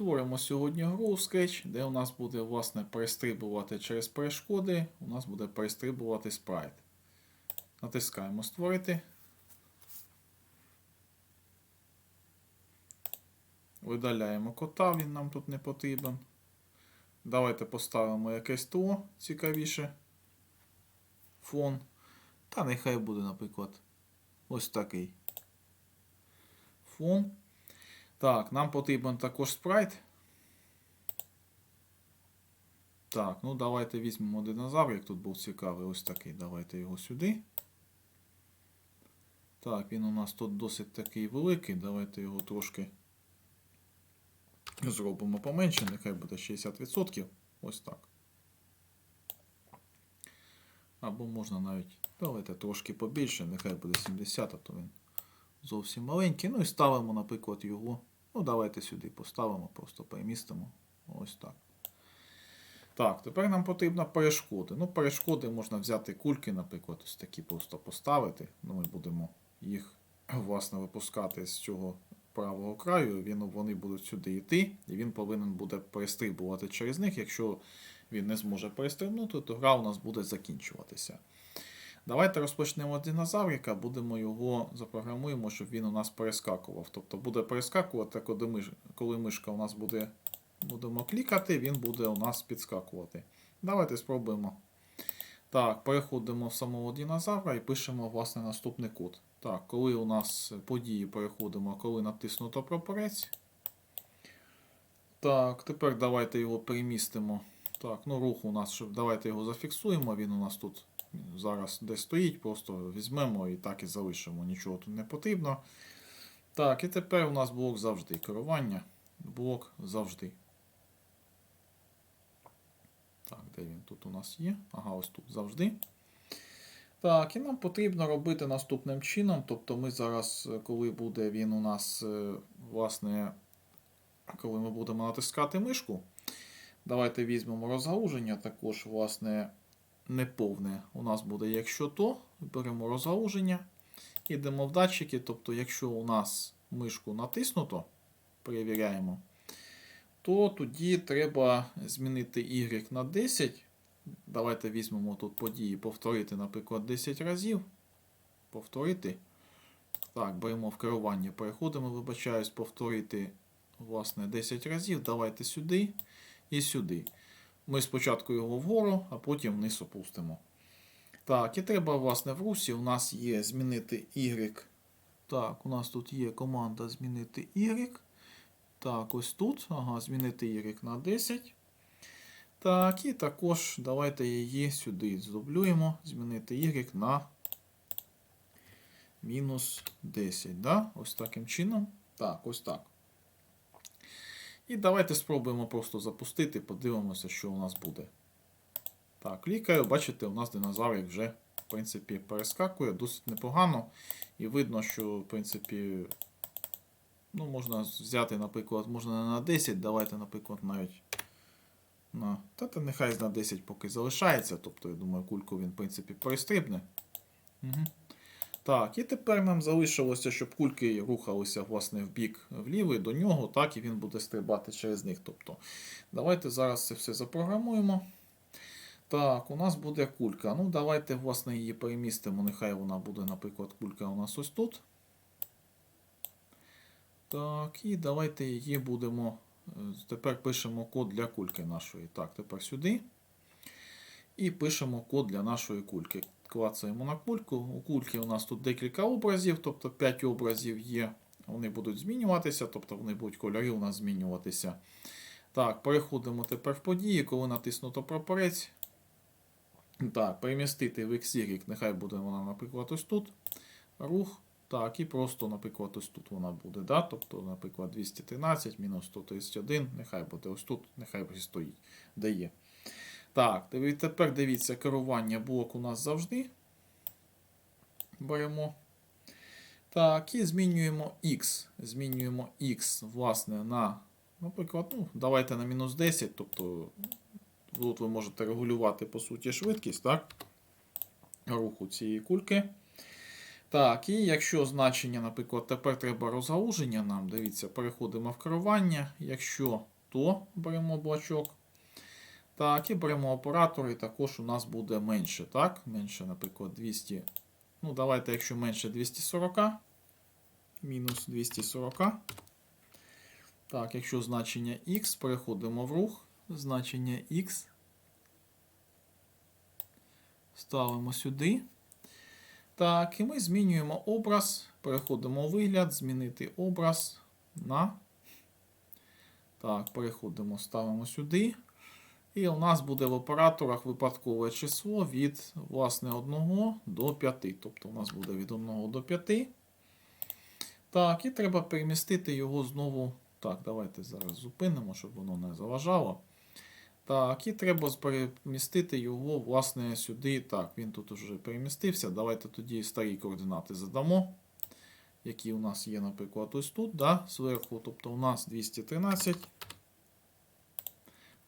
Створимо сьогодні гру у Scratch, де у нас буде власне перестрибувати через перешкоди. У нас буде перестрибувати спрайт. Натискаємо Створити. Видаляємо кота, він нам тут не потрібен. Давайте поставимо якесь ТО цікавіше. Фон. Та нехай буде, наприклад, ось такий фон. Так, нам потрібен також спрайт. Так, ну давайте візьмемо динозавр, як тут був цікавий, ось такий. Давайте його сюди. Так, він у нас тут досить такий великий. Давайте його трошки зробимо поменше, нехай буде 60%. Ось так. Або можна навіть, давайте трошки побільше, нехай буде 70, а то він зовсім маленький. Ну і ставимо, наприклад, його. Ну, давайте сюди поставимо, просто перемістимо. Ось так. Так, тепер нам потрібно перешкоди. Ну, перешкоди можна взяти кульки, наприклад, ось такі просто поставити. Ну, ми будемо їх, власне, випускати з цього правого краю. Він, вони будуть сюди йти, і він повинен буде перестрибувати через них. Якщо він не зможе перестрибнути, то гра у нас буде закінчуватися. Давайте розпочнемо з динозаврика, будемо його запрограмуємо, щоб він у нас перескакував. Тобто буде перескакувати, коли, миш, коли мишка у нас буде, будемо клікати, він буде у нас підскакувати. Давайте спробуємо. Так, переходимо в самого динозавра і пишемо власне наступний код. Так, коли у нас події переходимо, коли натиснуто прапорець. Так, тепер давайте його перемістимо. Так, ну рух у нас, щоб давайте його зафіксуємо. Він у нас тут зараз де стоїть, просто візьмемо і так і залишимо. Нічого тут не потрібно. Так, і тепер у нас блок завжди. Керування. Блок завжди. Так, де він тут у нас є? Ага, ось тут завжди. Так, і нам потрібно робити наступним чином. Тобто ми зараз, коли буде він у нас, е, власне, коли ми будемо натискати мишку, давайте візьмемо розгалуження, також, власне, неповне у нас буде, якщо то, беремо розгалуження, йдемо в датчики, тобто, якщо у нас мишку натиснуто, перевіряємо, то тоді треба змінити Y на 10. Давайте візьмемо тут події, повторити, наприклад, 10 разів. Повторити. Так, беремо в керування, переходимо, вибачаюсь, повторити, власне, 10 разів. Давайте сюди і сюди. Ми спочатку його вгору, а потім вниз опустимо. Так, і треба, власне, в русі у нас є змінити Y. Так, у нас тут є команда змінити Y. Так, ось тут. Ага, змінити Y на 10. Так, і також давайте її сюди здублюємо. Змінити Y на мінус 10. Да? Ось таким чином. Так, ось так. І давайте спробуємо просто запустити, подивимося, що у нас буде. Так, клікаю, бачите, у нас динозаврик вже, в принципі, перескакує досить непогано. І видно, що, в принципі, ну, можна взяти, наприклад, можна на 10, давайте, наприклад, навіть на. Та, та нехай на 10 поки залишається. Тобто, я думаю, кульку він, в принципі, перестрибне. Угу. Так, і тепер нам залишилося, щоб кульки рухалися власне, в бік влівий до нього, так і він буде стрибати через них. Тобто, Давайте зараз це все запрограмуємо. Так, у нас буде кулька. Ну, давайте, власне, її перемістимо. Нехай вона буде, наприклад, кулька у нас ось тут. Так, і давайте її будемо. е, Тепер пишемо код для кульки нашої. Так, тепер сюди. І пишемо код для нашої кульки. Клацаємо на кульку. У кульки у нас тут декілька образів, тобто 5 образів є. Вони будуть змінюватися, тобто вони будуть кольори у нас змінюватися. Так, переходимо тепер в події, коли натиснуто прапорець. Так, перемістити в XY, нехай буде вона, наприклад, ось тут. Рух. Так, і просто, наприклад, ось тут вона буде. Да? Тобто, наприклад, 213 мінус 131, нехай буде ось тут, нехай стоїть, де є. Так, тепер дивіться, керування блок у нас завжди. Беремо. Так, і змінюємо X. Змінюємо X, власне, на, наприклад, ну, давайте на мінус 10. Тобто, тут ви можете регулювати, по суті, швидкість, так? Руху цієї кульки. Так, і якщо значення, наприклад, тепер треба розгалуження нам, дивіться, переходимо в керування. Якщо то беремо блочок. Так, і беремо оператор, і також у нас буде менше, так? Менше, наприклад, 200. Ну, давайте, якщо менше 240, мінус 240. Так, якщо значення x, переходимо в рух. Значення x. Ставимо сюди. Так, і ми змінюємо образ. Переходимо у вигляд, змінити образ на. Так, переходимо, ставимо сюди. І у нас буде в операторах випадкове число від власне 1 до 5. Тобто у нас буде від 1 до 5. Так, і треба перемістити його знову. Так, давайте зараз зупинимо, щоб воно не заважало. Так, і треба перемістити його, власне, сюди. Так, він тут вже перемістився. Давайте тоді старі координати задамо. Які у нас є, наприклад, ось тут, да, зверху. Тобто у нас 213.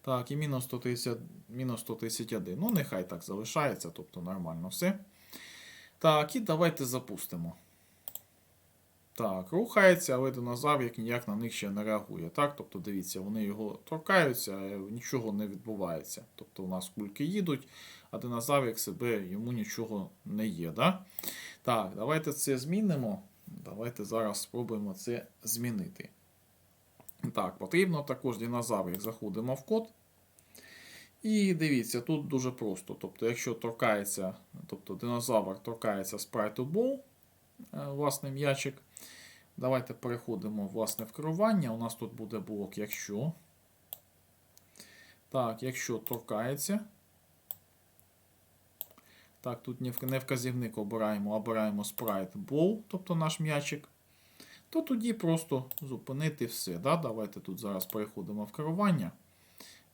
Так, і мінус 130, мінус 131. Ну, нехай так залишається, тобто нормально все. Так, і давайте запустимо. Так, рухається, але динозавр як ніяк на них ще не реагує. Так, тобто, дивіться, вони його торкаються, нічого не відбувається. Тобто у нас кульки їдуть, а динозавр як себе йому нічого не є. Да? Так, давайте це змінимо. Давайте зараз спробуємо це змінити. Так, потрібно також динозаврик заходимо в код. І дивіться, тут дуже просто. Тобто, якщо торкається, тобто динозавр торкається спрайту Bow, власне, м'ячик. Давайте переходимо власне, в керування. У нас тут буде блок, якщо. Так, якщо торкається. Так, тут не вказівник обираємо, обираємо Sprite Ball, тобто наш м'ячик. То тоді просто зупинити все. Да? Давайте тут зараз переходимо в керування.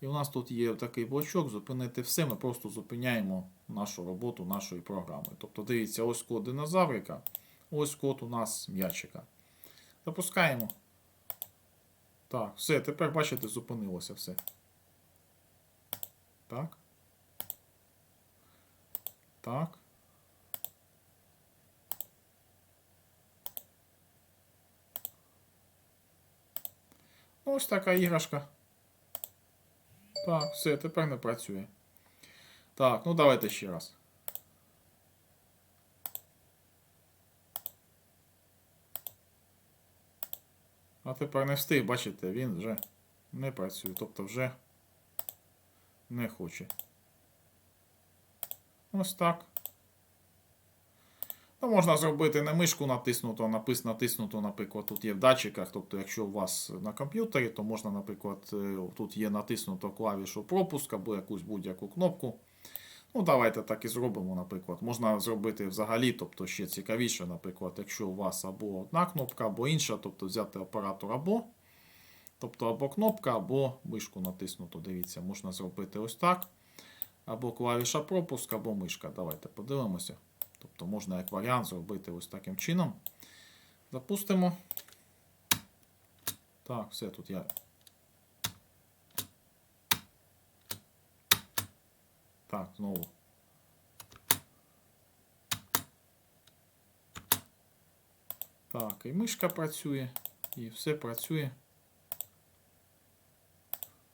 І у нас тут є такий блочок, зупинити все. Ми просто зупиняємо нашу роботу нашої програми. Тобто, дивіться, ось код динозаврика, ось код у нас м'ячика. Запускаємо. Так, все, тепер, бачите, зупинилося все. Так. Так. Ось така іграшка. Так, все, тепер не працює. Так, ну давайте ще раз. А тепер не встиг, бачите, він вже не працює, тобто вже не хоче. Ось так. Ну, Можна зробити не мишку натиснуто, а напис натиснуто, наприклад, тут є в датчиках. Тобто, якщо у вас на комп'ютері, то можна, наприклад, е, тут є натиснуто клавішу пропуск або якусь будь-яку кнопку. Ну, давайте так і зробимо, наприклад. Можна зробити взагалі, тобто ще цікавіше, наприклад, якщо у вас або одна кнопка, або інша, тобто взяти оператор або. Тобто або кнопка, або мишку натиснуто. Дивіться, можна зробити ось так. Або клавіша пропуск, або мишка. Давайте подивимося. Тобто можна як варіант зробити ось таким чином. Запустимо. Так, все тут я. Так, знову. Так, і мишка працює, і все працює.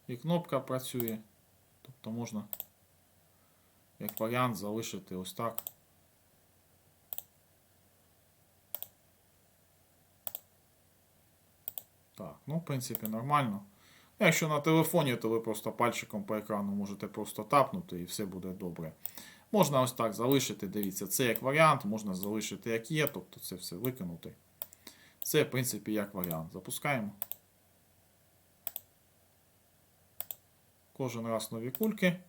І кнопка працює. Тобто можна як варіант залишити ось так. Так, ну, в принципі, нормально. Якщо на телефоні, то ви просто пальчиком по екрану можете просто тапнути і все буде добре. Можна ось так залишити, дивіться, це як варіант, можна залишити як є, тобто це все викинути. Це, в принципі, як варіант. Запускаємо. Кожен раз нові кульки.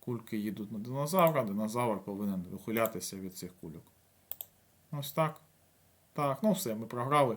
Кульки їдуть на динозавра, динозавр повинен вихилятися від цих кульок. Ось так. Так, ну все, ми програли.